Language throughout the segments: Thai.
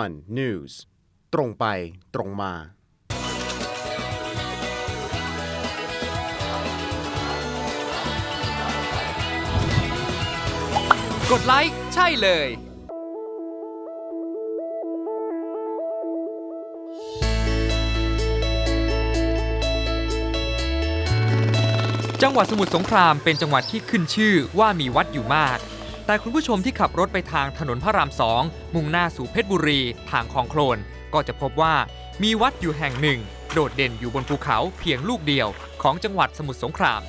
one news ตรงไปตรงมา กดไลค์ใช่เลย จังหวัดสมุทรสงครามเป็นจังหวัดที่ขึ้นชื่อว่ามีวัดอยู่มาก แต่คุณผู้ชมที่ขับรถไปทางถนนพระรามสองมุ่งหน้าสู่เพชรบุรี ทางคลองโคลนก็จะพบว่ามีวัดอยู่แห่งหนึ่ง โดดเด่นอยู่บนภูเขาเพียงลูกเดียวของจังหวัดสมุทรสงคราม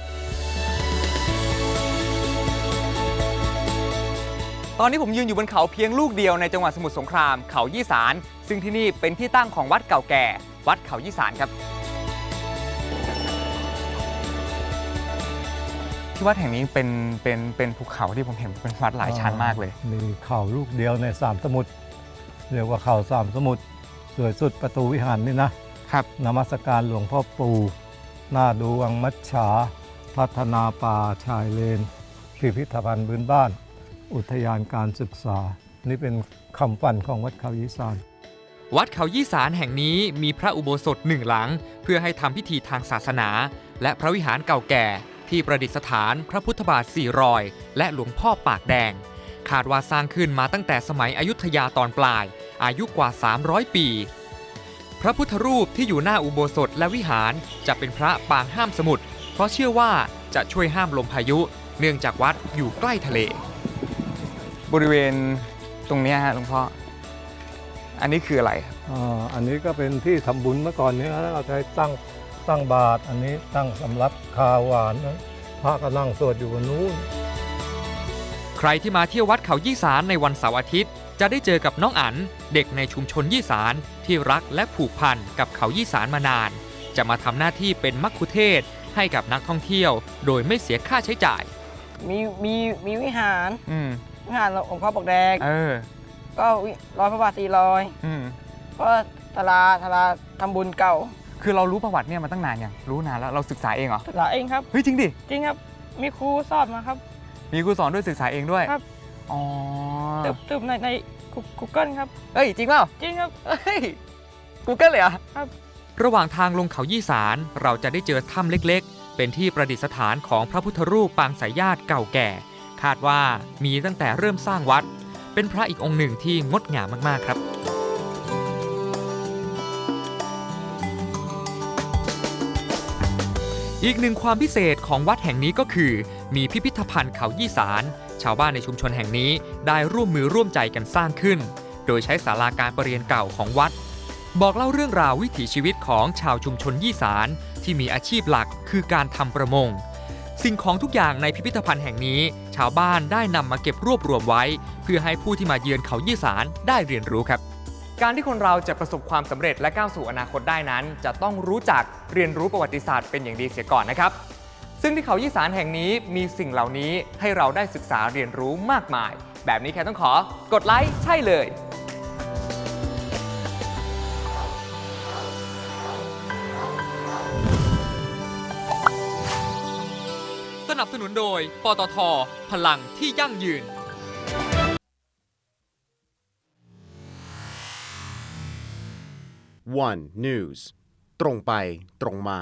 ตอนนี้ผมยืนอยู่บนเขาเพียงลูกเดียวในจังหวัดสมุทรสงครามเขายี่สาร ซึ่งที่นี่เป็นที่ตั้งของวัดเก่าแก่ วัดเขายี่สารครับ ที่วัดแห่งนี้เป็นเป็นเป็นภูเขาที่ผมเห็นเป็นวัดหลายชั้นมากเลย มีเขาลูกเดียวในสามสมุทรเรียกว่าเขาสามสมุทรสวยสุดประตูวิหารนี่นะครับนมัสการหลวงพ่อปู่หน้าดูวังมัชฉาพัฒนาป่าชายเลน พิพิธภัณฑ์พื้นบ้าน อุทยานการศึกษา นี่เป็นคำฝันของวัดเขายิสานวัดเขายี่สารแห่งนี้มีพระอุโบสถหนึ่งหลัง เพื่อให้ทำพิธีทางศาสนา และพระวิหารเก่าแก่ ที่ประดิษฐานพระพุทธบาทสี่รอย และหลวงพ่อปากแดง คาดว่าสร้างขึ้นมาตั้งแต่สมัยอยุธยาตอนปลาย อายุกว่า 300 ปี พระพุทธรูปที่อยู่หน้าอุโบสถและวิหารจะเป็นพระปางห้ามสมุทรเพราะเชื่อว่าจะช่วยห้ามลมพายุ เนื่องจากวัดอยู่ใกล้ทะเล บริเวณตรงนี้ฮะหลวงพ่อ อันนี้คืออะไรครับ อ่าอันนี้ก็เป็นที่ทำบุญเมื่อก่อนนี้นะเราใช้ตั้ง ตั้งบาทอันนี้ตั้งสำรับคาวหวานนะพระก็นั่งสวดอยู่บนนู้น ใครที่มาเที่ยววัดเขายี่สารในวันเสาร์อาทิตย์ จะได้เจอกับน้องอั๋นเด็กในชุมชนยี่สารที่รักและผูกพันกับเขายี่สารมานาน จะมาทำหน้าที่เป็นมัคคุเทศก์ให้กับนักท่องเที่ยว โดยไม่เสียค่าใช้จ่าย มีมีมีวิหารอืมวิหารหลวงพ่อปอกแดงเออ ก็วิร้อยพระบาทสี่รอยอืมก็ตลาตลาทำบุญเก่า คือเรารู้ประวัติเนี่ยมาตั้งนานยังรู้นานแล้วเราศึกษาเองเหรอตลาเองครับเฮ้ยจริงดิจริงครับมีครูสอนมาครับ มีครูสอนด้วยศึกษาเองด้วยครับอ๋อตึบตึบในในกูเกิลครับเอ้ยจริงเปล่าจริงครับเฮ้ยกูเกิลเลยเหรอะครับ ระหว่างทางลงเขายี่สารเราจะได้เจอถ้ำเล็กๆ เป็นที่ประดิษฐานของพระพุทธรูปปางสายญาติเก่าแก่ คาดว่ามีตั้งแต่เริ่มสร้างวัด เป็นพระอีกองค์หนึ่งที่งดงามมากๆครับ อีกหนึ่งความพิเศษของวัดแห่งนี้ก็คือ มีพิพิธภัณฑ์เขายี่สาร ชาวบ้านในชุมชนแห่งนี้ได้ร่วมมือร่วมใจกันสร้างขึ้น โดยใช้ศาลาการประเรียนเก่าของวัด บอกเล่าเรื่องราววิถีชีวิตของชาวชุมชนยี่สาร ที่มีอาชีพหลักคือการทำประมง สิ่งของทุกอย่างในพิพิธภัณฑ์แห่งนี้ ชาวบ้านได้นำมาเก็บรวบรวมไว้ เพื่อให้ผู้ที่มาเยือนเขายี่สารได้เรียนรู้ครับ การที่คนเราจะประสบความสำเร็จและก้าวสู่อนาคตได้นั้น จะต้องรู้จักเรียนรู้ประวัติศาสตร์เป็นอย่างดีเสียก่อนนะครับ ซึ่งที่เขายี่สารแห่งนี้มีสิ่งเหล่านี้ให้เราได้ศึกษาเรียนรู้มากมาย แบบนี้แค่ต้องขอกดไลค์ใช่เลยสนับสนุนโดย ปตท พลังที่ยั่งยืน one news ตรงไปตรงมา